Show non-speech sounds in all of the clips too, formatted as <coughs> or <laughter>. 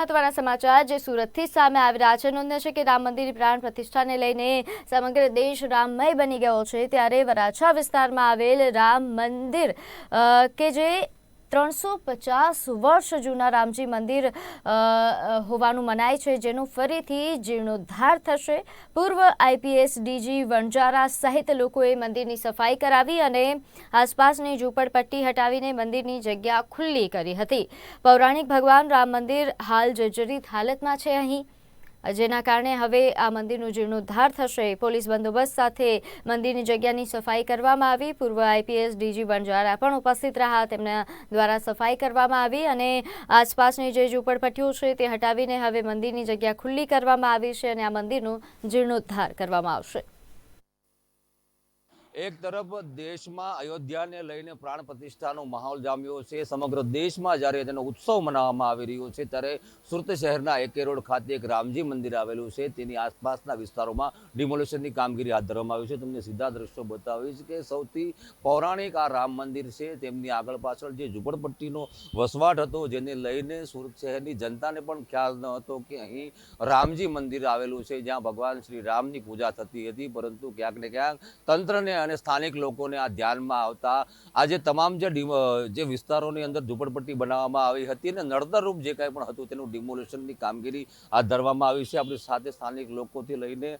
મહત્વના સમાચાર જે સુરતથી સામે આવી રહ્યા છે. નોંધ્ય છે કે રામ મંદિરની પ્રાણ પ્રતિષ્ઠાને લઈને સમગ્ર દેશ રામમય બની ગયો છે. ત્યારે વરાછા વિસ્તારમાં આવેલ રામ મંદિર કે જે ત્રણસો પચાસ વર્ષ જૂના રામજી મંદિર હોવાનું મનાય છે, જેનું ફરીથી જીર્ણોદ્ધાર થશે. પૂર્વ આઈપીએસ ડીજી વણજારા સહિત લોકોએ મંદિરની સફાઈ કરાવી અને આસપાસની ઝૂંપડપટ્ટી હટાવીને મંદિરની જગ્યા ખુલ્લી કરી હતી. પૌરાણિક ભગવાન રામ મંદિર હાલ જર્જરિત હાલતમાં છે અહીં. જેના કારણે હવે આ મંદિરનું જીર્ણોદ્ધાર થશે. પોલીસ બંદોબસ્ત સાથે મંદિરની જગ્યાની સફાઈ કરવામાં આવી. પૂર્વ આઈપીએસ ડીજી બંજારા પણ ઉપસ્થિત રહ્યા. તેમના દ્વારા સફાઈ કરવામાં આવી અને આસપાસની જે ઝૂંપડપટ્ટીઓ છે તે હટાવીને હવે મંદિરની જગ્યા ખુલ્લી કરવામાં આવી છે અને આ મંદિરનું જીર્ણોદ્ધાર કરવામાં આવશે. એક તરફ દેશમાં અયોધ્યાને લઈને પ્રાણ પ્રતિષ્ઠાનો માહોલ જામ્યો છે. સમગ્ર દેશમાં જ્યારે તેનો ઉત્સવ મનાવવામાં આવી રહ્યો છે ત્યારે સુરત શહેરના એકે રોડ ખાતે એક રામજી મંદિર આવેલું છે. તેની આસપાસના વિસ્તારોમાં ડિમોલેશનની કામગીરી હાથ ધરવામાં આવી છે. તમને સીધા દ્રશ્યો છે કે સૌથી પૌરાણિક આ રામ મંદિર છે. તેમની આગળ પાછળ જે ઝૂંપડપટ્ટીનો વસવાટ હતો જેને લઈને સુરત શહેરની જનતાને પણ ખ્યાલ ન હતો કે અહીં રામજી મંદિર આવેલું છે. જ્યાં ભગવાન શ્રી રામની પૂજા થતી હતી, પરંતુ ક્યાંક ને ક્યાંક તંત્રને અને સ્થાનિક લોકોને આ ધ્યાનમાં આવતા આજે તમામ જે જે વિસ્તારોની અંદર ઝૂંપડપટ્ટી બનાવવામાં આવી હતી અને નડતરરૂપ જે કાંઈ પણ હતું તેનું ડિમોલેશનની કામગીરી હાથ ધરવામાં આવી છે. આપણી સાથે સ્થાનિક લોકોથી લઈને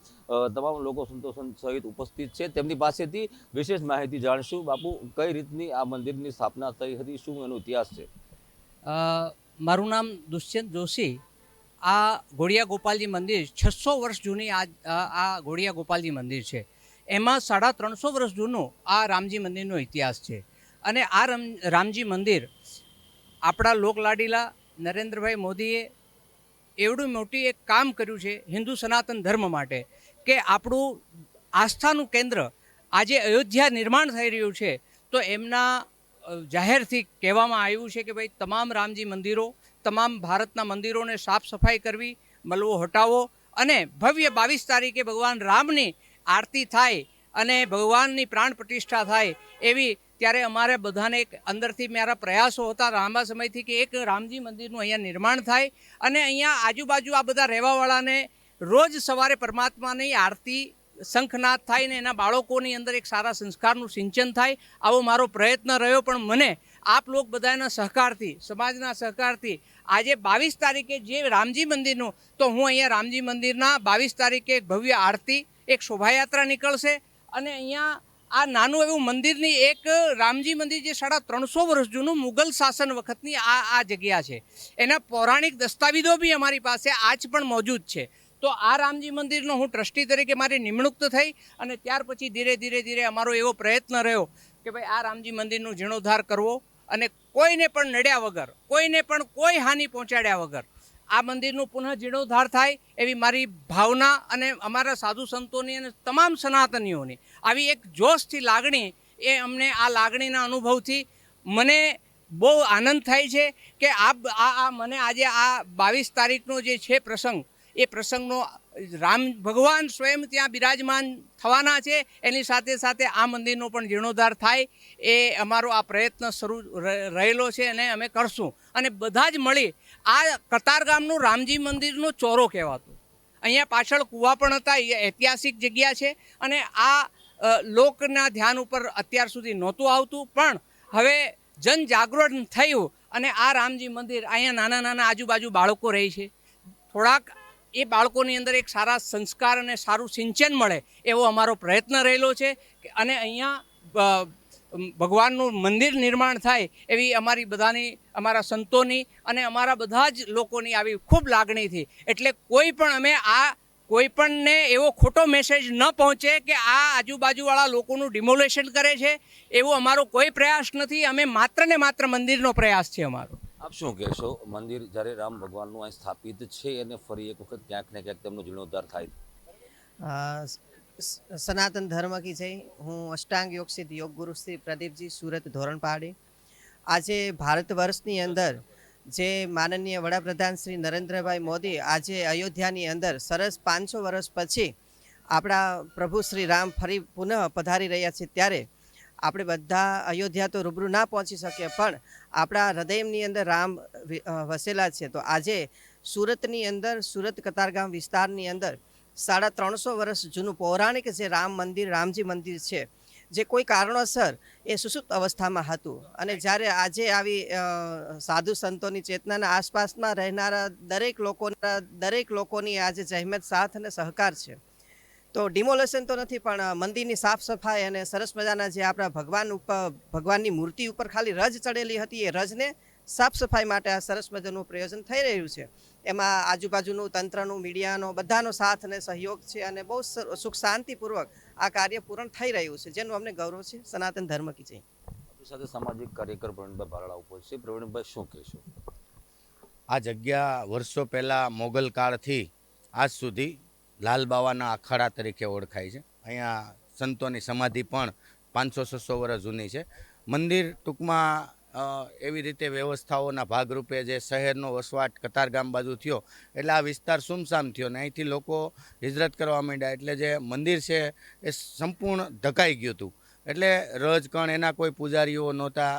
તમામ લોકો સંતોષન સહિત ઉપસ્થિત છે. તેમની પાસેથી વિશેષ માહિતી જાણશું. બાપુ, કઈ રીતની આ મંદિરની સ્થાપના થઈ હતી? શું એનો ઇતિહાસ છે? મારું નામ દુષ્યંત જોશી. આ ઘોડિયા ગોપાલજી મંદિર છસો વર્ષ જૂની આ આ ઘોડિયા ગોપાલજી મંદિર છે. એમાં સાડા ત્રણસો વર્ષ જૂનો આ રામજી મંદિરનો ઇતિહાસ છે. અને આ રામ, રામજી મંદિર આપણા લોકલાડીલા નરેન્દ્રભાઈ મોદીએ એવડું મોટી એક કામ કર્યું છે હિન્દુ સનાતન ધર્મ માટે કે આપણું આસ્થાનું કેન્દ્ર આજે અયોધ્યા નિર્માણ થઈ રહ્યું છે તો એમના જાહેરથી કહેવામાં આવ્યું છે કે ભાઈ તમામ રામજી મંદિરો, તમામ ભારતના મંદિરોને સાફ સફાઈ કરવી, મલવો હટાવો અને ભવ્ય બાવીસ તારીખે ભગવાન રામની આરતી થાય અને ભગવાનની પ્રાણ પ્રતિષ્ઠા થાય એવી ત્યારે અમારે બધાને એક અંદરથી મારા પ્રયાસો હતા લાંબા સમયથી કે એક રામજી મંદિરનું અહીંયા નિર્માણ થાય અને અહીંયા આજુબાજુ આ બધા રહેવાવાળાને રોજ સવારે પરમાત્માની આરતી શંખનાદ થાય ને એના બાળકોની અંદર એક સારા સંસ્કારનું સિંચન થાય આવો મારો પ્રયત્ન રહ્યો. પણ મને આપ લોક બધાના સહકારથી, સમાજના સહકારથી આજે બાવીસ તારીખે જે રામજી મંદિરનું, તો હું અહીંયા રામજી મંદિરના બાવીસ તારીખે ભવ્ય આરતી એક શોભાયાત્રા નીકળશે. અને અહીંયા આ નાનું એવું મંદિરની એક રામજી મંદિર જે સાડા ત્રણસો વર્ષ જૂનું મુગલ શાસન વખતની આ આ જગ્યા છે. એના પૌરાણિક દસ્તાવેજો બી અમારી પાસે આજ પણ મોજૂદ છે. તો આ રામજી મંદિરનો હું ટ્રસ્ટી તરીકે મારી નિમણૂક થઈ અને ત્યાર પછી ધીરે ધીરે ધીરે અમારો એવો પ્રયત્ન રહ્યો કે ભાઈ આ રામજી મંદિરનો જીર્ણોદ્ધાર કરવો અને કોઈને પણ નડ્યા વગર, કોઈને પણ કોઈ હાનિ પહોંચાડ્યા વગર આ મંદિરનું પુનઃ જીર્ણોદ્ધાર થાય એવી મારી ભાવના અને અમારા સાધુ સંતોની અને તમામ સનાતનીઓની. આવી એક જોશથી લાગણી એ અમને આ લાગણીના અનુભવથી મને બહુ આનંદ થાય છે કે આ આ મને આજે આ બાવીસ તારીખનો જે છે પ્રસંગ, એ પ્રસંગનો રામ ભગવાન સ્વયં ત્યાં બિરાજમાન થવાના છે, એની સાથે સાથે આ મંદિરનો પણ જીર્ણોદ્ધાર થાય એ અમારો આ પ્રયત્ન શરૂ રહેલો છે અને અમે કરશું. અને બધા જ મળી આ કતાર ગામનું રામજી મંદિરનો ચોરો કહેવાતો. અહીંયા પાછળ કૂવા પણ હતા, એ ઐતિહાસિક જગ્યા છે અને આ લોકના ધ્યાન ઉપર અત્યાર સુધી નહોતું આવતું, પણ હવે જનજાગરણ થયું અને આ રામજી મંદિર અહીંયા નાના નાના આજુબાજુ બાળકો રહે છે. થોડાક એ બાળકોની અંદર એક સારા સંસ્કાર અને સારું સિંચન મળે એવો અમારો પ્રયત્ન રહેલો છે અને અહીંયા ભગવાનનું મંદિર નિર્માણ થાય એવી અમારી બધાની અમારા સંતોની અને અમારા બધા જ લોકોની આવી ખૂબ લાગણીથી એટલે કોઈ પણ અમે આ કોઈપણને એવો ખોટો મેસેજ ન પહોંચે કે આ આજુબાજુવાળા લોકોનું ડિમોલેશન કરે છે એવો અમારો કોઈ પ્રયાસ નથી. અમે માત્ર ને માત્ર મંદિરનો પ્રયાસ છે અમારો. આપ શું કહેશો? મંદિર જ્યારે રામ ભગવાનનું અહીં સ્થાપિત છે અને ફરી એક વખત ક્યાંક ને ક્યાંક તેમનો જીર્ણોદ્ધાર થાય સનાતન ધર્મ કી જય હું અષ્ટાંગ યોગ સિદ્ધ યોગ ગુરુ શ્રી પ્રદીપજી સુરત ધોરણ પાડી. આજે ભારત વર્ષની અંદર જે માનનીય વડાપ્રધાન શ્રી નરેન્દ્રભાઈ મોદી આજે અયોધ્યાની અંદર સરસ પાંચસો વર્ષ પછી આપણા પ્રભુ શ્રી રામ ફરી પુનઃ પધારી રહ્યા છે ત્યારે આપણે બધા અયોધ્યા તો રૂબરૂ ના પહોંચી શકીએ, પણ આપણા હૃદયની અંદર રામ વસેલા છે. તો આજે સુરતની અંદર, સુરત કતારગામ વિસ્તારની અંદર સાડા ત્રણસો વર્ષ જૂનું પૌરાણિક જે રામ મંદિર, રામજી મંદિર છે, જે કોઈ કારણોસર એ સુસુપ્ત અવસ્થામાં હતું. અને જ્યારે આજે આવી સાધુ સંતોની ચેતનાના આસપાસમાં રહેનારા દરેક લોકોના, દરેક લોકોની આજે જહેમત, સાથ અને સહકાર છે. તો ડિમોલેશન તો નથી, પણ મંદિરની સાફ સફાઈ અને સરસ મજાના જે આપણા ભગવાન ઉપર ભગવાનની મૂર્તિ ઉપર ખાલી રજ ચડેલી હતી, એ રજને સાફ સફાઈ માટે આ સરસ મજાનું પ્રયોજન થઈ રહ્યું છે. એમાં આજુબાજુનું તંત્રનું મીડિયાનો બધાનો સાથ અને સહયોગ છે અને બહુ સુખ શાંતિપૂર્વક આ કાર્ય પૂર્ણ થઈ રહ્યું છે. જેનું અમને ગૌરવ છે. સનાતન ધર્મ કી જય. સાથે સામાજિક કાર્યકર પ્રવીણભાઈ બારડા ઉપસ્થિત પ્રવીણભાઈ શું કહેશો? આ જગ્યા વર્ષો પહેલાં મોગલ કાળથી આજ સુધી લાલ બાવાના અખાડા તરીકે ઓળખાય છે. અહીંયા સંતોની સમાધિ પણ પાંચસો છસો વર્ષ જૂની છે. મંદિર ટૂંકમાં એવી રીતે વ્યવસ્થાઓના ભાગરૂપે જે શહેરનો વસવાટ કતારગામ બાજુ થયો, એટલે આ વિસ્તાર સુમસામ થયો ને અહીંથી લોકો હિજરત કરવા માંડ્યા. એટલે જે મંદિર છે એ સંપૂર્ણ ધકાઈ ગયું હતું. એટલે રજકણ એના કોઈ પૂજારીઓ નહોતા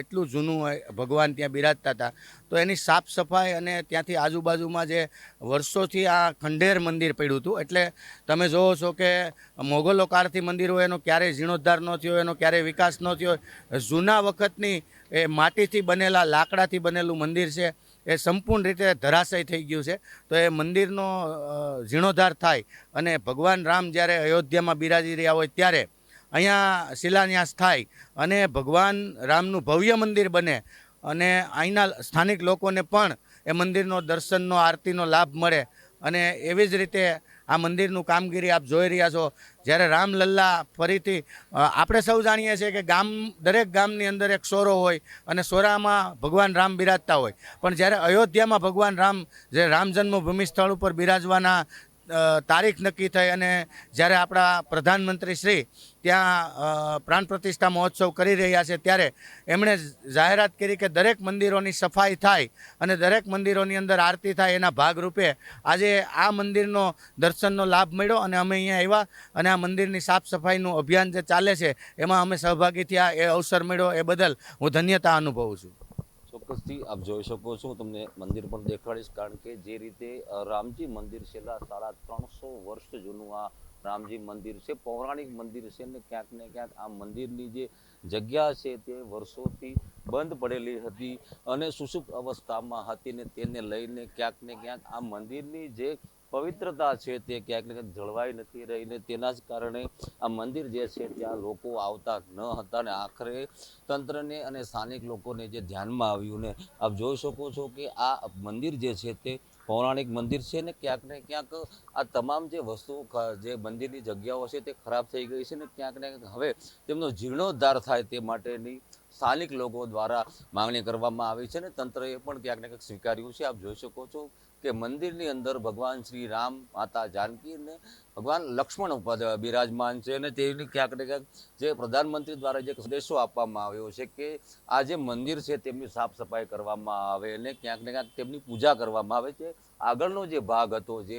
એટલું જૂનું હોય, ભગવાન ત્યાં બિરાજતા હતા. તો એની સાફ સફાઈ અને ત્યાંથી આજુબાજુમાં જે વર્ષોથી આ ખંડેર મંદિર પડ્યું હતું, એટલે તમે જોવો છો કે મોગલો કાળથી મંદિર હોય, એનો ક્યારેય જીર્ણોદ્ધાર ન થયો, એનો ક્યારેય વિકાસ ન થયો. જૂના વખતની એ માટીથી બનેલા, લાકડાથી બનેલું મંદિર છે, એ સંપૂર્ણ રીતે ધરાશય થઈ ગયું છે. તો એ મંદિરનો જીર્ણોદ્ધાર થાય અને ભગવાન રામ જ્યારે અયોધ્યામાં બિરાજી રહ્યા હોય ત્યારે અહીંયા શિલાન્યાસ થાય અને ભગવાન રામનું ભવ્ય મંદિર બને અને અહીંના સ્થાનિક લોકોને પણ એ મંદિરનો દર્શનનો, આરતીનો લાભ મળે અને એવી જ રીતે આ મંદિરનું કામગીરી આપ જોઈ રહ્યા છો. જ્યારે રામલલ્લા ફરીથી આપણે સૌ જાણીએ છીએ કે ગામ, દરેક ગામની અંદર એક સોરો હોય અને સોરામાં ભગવાન રામ બિરાજતા હોય. પણ જ્યારે અયોધ્યામાં ભગવાન રામ જે રામ જન્મભૂમિ સ્થળ ઉપર બિરાજવાના તારીખ નક્કી થઈ અને જ્યારે આપણા પ્રધાનમંત્રી શ્રી ત્યાં પ્રાણ પ્રતિષ્ઠા મહોત્સવ કરી રહ્યા છે ત્યારે એમણે જાહેરાત કરી કે દરેક મંદિરોની સફાઈ થાય અને દરેક મંદિરોની અંદર આરતી થાય એના ભાગરૂપે આજે આ મંદિરનો દર્શનનો લાભ મળ્યો અને અમે અહીંયા આવ્યા અને આ મંદિરની સાફ સફાઈનું અભિયાન જે ચાલે છે એમાં અમે સહભાગી થયા એ અવસર મળ્યો એ બદલ હું ધન્યતા અનુભવું છું. ચોક્કસથી આપ જોઈ શકો છો, હું તમને મંદિર પણ દેખાડીશ, કારણ કે જે રીતે રામજી મંદિર છેલ્લા સાડા ત્રણસો વર્ષ જૂનું આ રામજી મંદિર છે. પૌરાણિક મંદિર છે ને ક્યાંક ને ક્યાંક આ મંદિરની જે જગ્યા છે તે વર્ષોથી બંધ પડેલી હતી અને સુષુપ્ત અવસ્થામાં હતી ને તેને લઈને ક્યાંક ને ક્યાંક આ મંદિરની જે પવિત્રતા છે તે ક્યાંક ને ક્યાંક જળવાઈ નથી રહી ને તેના જ કારણે આ મંદિર જે છે ત્યાં લોકો આવતા ન હતા ને આખરે તંત્રને અને સ્થાનિક લોકોને જે ધ્યાનમાં આવ્યું ને આપ જોઈ શકો છો કે આ મંદિર જે છે તે પૌરાણિક મંદિર છે ને ક્યાંક ને ક્યાંક આ તમામ જે વસ્તુઓ જે મંદિરની જગ્યાઓ છે તે ખરાબ થઈ ગઈ છે ને ક્યાંક ને હવે તેમનો જીર્ણોદ્ધાર થાય તે માટેની સ્થાનિક લોકો દ્વારા માંગણી કરવામાં આવી છે અને તંત્રએ પણ ક્યાંક ને ક્યાંક સ્વીકાર્યું છે. આપ જોઈ શકો છો કે મંદિરની અંદર ભગવાન શ્રી રામ, માતા જાનકી અને ભગવાન લક્ષ્મણ ઉપર બિરાજમાન છે અને તેની ક્યાંક ને ક્યાંક જે પ્રધાનમંત્રી દ્વારા જે સંદેશો આપવામાં આવ્યો છે કે આ જે મંદિર છે તેમની સાફ સફાઈ કરવામાં આવે અને ક્યાંક ને ક્યાંક તેમની પૂજા કરવામાં આવે છે. આગળનો જે ભાગ હતો જે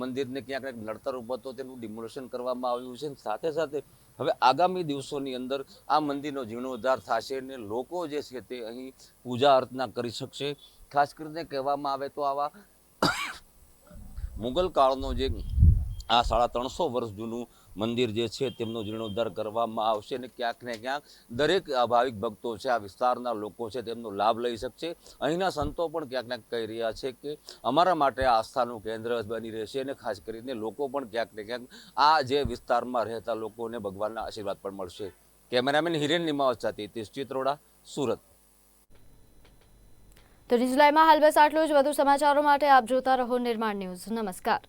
મંદિરને ક્યાંક ક્યાંક નડતર ઉપર હતો તેનું ડિમોલેશન કરવામાં આવ્યું છે સાથે સાથે હવે આગામી દિવસોની અંદર આ મંદિરનો જીર્ણોદ્ધાર થશે ને લોકો જે છે તે અહીં પૂજા અર્ચના કરી શકશે. ખાસ કરીને કહેવામાં આવે તો આવા <coughs> મુગલ કાળનો જે આ સાડા ત્રણસો વર્ષ જૂનું મંદિર જે છે તેમનો જીર્ણોદ્ધાર કરવામાં આવશે અને ક્યાંક ને ક્યાંક દરેક ભાવિક ભક્તો છે, આ વિસ્તારના લોકો છે તેમનો લાભ લઈ શકશે. અહીંના સંતો પણ ક્યાંક ને કહી રહ્યા છે કે અમારા માટે આસ્થાનું કેન્દ્ર બની રહેશે અને ખાસ કરીને લોકો પણ ક્યાંક ને ક્યાંક આ જે વિસ્તારમાં રહેતા લોકોને ભગવાનના આશીર્વાદ પણ મળશે. કેમેરામેન હિરેન નિમાવત સાથે તીસ ચિત્રોડા, સુરત. તો લાઈવમાં હાલ બસ આટલું જ. વધુ સમાચારો માટે આપ જોતા રહો નિર્માણ ન્યૂઝ. નમસ્કાર.